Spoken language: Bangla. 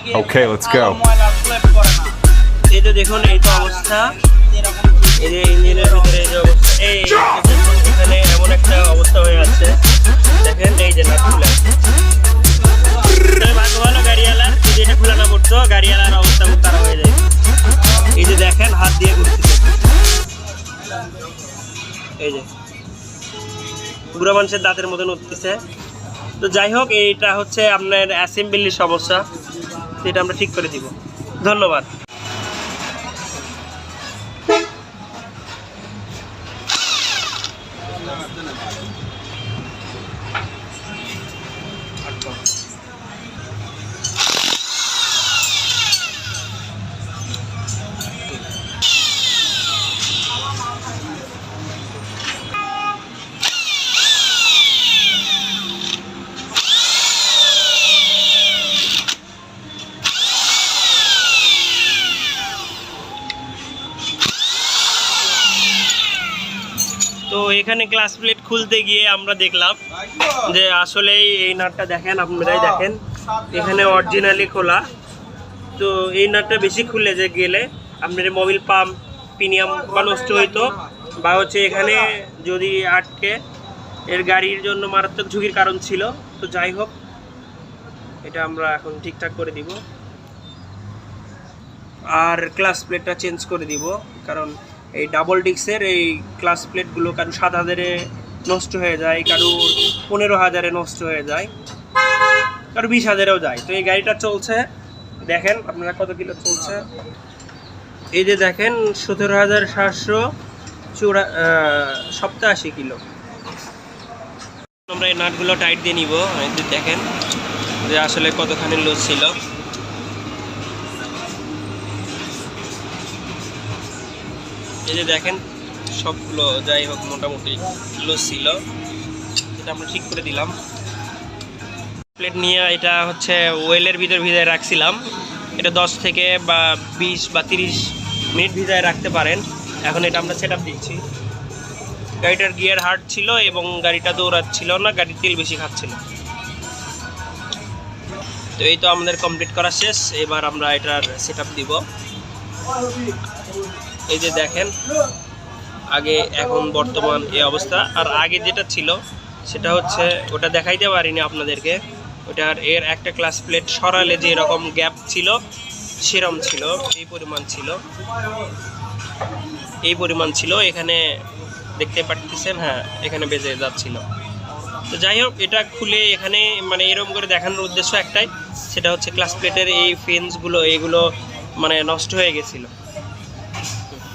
Okay, let's go. এই তো দেখুন এই তো অবস্থা। এই যে ইঞ্জিনের ভিতরে এই যে অবস্থা। এই এখানে এমন একটা অবস্থা হয়ে আছে। দেখেন এই যে নাট খুলে ভাগ্য ভালো গাড়িওয়ালার যদি এটা খুলে না পড়তো গাড়িওয়ালার অবস্থা খুব খারাপ হয়ে যায়। এই যে দেখেন হাত দিয়ে ঘুরতেছে এই যে। বুড়ো মানুষের দাঁতের মতন উঠতেছে। তো যাই হোক এইটা হচ্ছে আপনার অ্যাসেম্বলির সমস্যা। এটা আমরা ঠিক করে দিব। ধন্যবাদ। তো এখানে ক্লাস প্লেট খুলতে গিয়ে আমরা দেখলাম যে আসলে এই নাটটা দেখেন আপনারাই দেখেন। এখানে অরিজিনালি খোলা। তো এই নাটটা বেশি খুলে যে গেলে আপনার মোবিল পাম্প প্রিমিয়াম বা নষ্ট হইতো। বা হচ্ছে এখানে যদি আটকে এর গাড়ির জন্য মারাত্মক ঝুঁকির কারণ ছিল। তো যাই হোক এটা আমরা এখন ঠিকঠাক করে দিব। আর ক্লাস প্লেটটা চেঞ্জ করে দিব কারণ এই ডাবল ডিক্সের এই ক্লাস প্লেটগুলো কারও সাত হাজারে নষ্ট হয়ে যায়, কারও পনেরো হাজারে নষ্ট হয়ে যায়, কারও বিশ হাজারেও যায়। তো এই গাড়িটা চলছে, দেখেন আপনারা কত কিলো চলছে। এই যে দেখেন, সতেরো হাজার সাতশো চুরা সপ্তাশি কিলো। আমরা এই নাটগুলো টাইট দিয়ে নিব দেখেন যে আসলে কতখানি লুজ ছিল। এই যে দেখেন, সবগুলো যাই হোক মোটামুটি লুজ ছিল। এটা আমরা ঠিক করে দিলাম। প্লেট নিয়ে এটা হচ্ছে ওয়েলের ভিতর ভিজায় রাখছিলাম। এটা দশ থেকে বা বিশ বা তিরিশ মিনিট ভিজায় রাখতে পারেন। এখন এটা আমরা সেট দিচ্ছি। গাড়িটার গিয়ার হার্ড ছিল এবং গাড়িটা দৌড়াচ্ছিল না, গাড়ির তেল বেশি খাচ্ছিল। তো এই তো আমাদের কমপ্লিট করা শেষ। এবার আমরা এটার সেট দিব। এই যে দেখেন, আগে, এখন বর্তমান এই অবস্থা। আর আগে যেটা ছিল, সেটা হচ্ছে, ওটা দেখাইতে পারিনি আপনাদেরকে। ওটার এর একটা ক্লাস প্লেট সরালে যে এরকম গ্যাপ ছিল, সেরম ছিল, এই পরিমাণ ছিল। এই পরিমাণ ছিল, এখানে দেখতে পারতেছেন হ্যাঁ এখানে বেজে যাচ্ছিল। তো যাই হোক, এটা খুলে এখানে মানে এরকম করে দেখানোর উদ্দেশ্য একটাই, সেটা হচ্ছে ক্লাস প্লেটের এই ফেন্সগুলো এইগুলো মানে নষ্ট হয়ে গেছিল।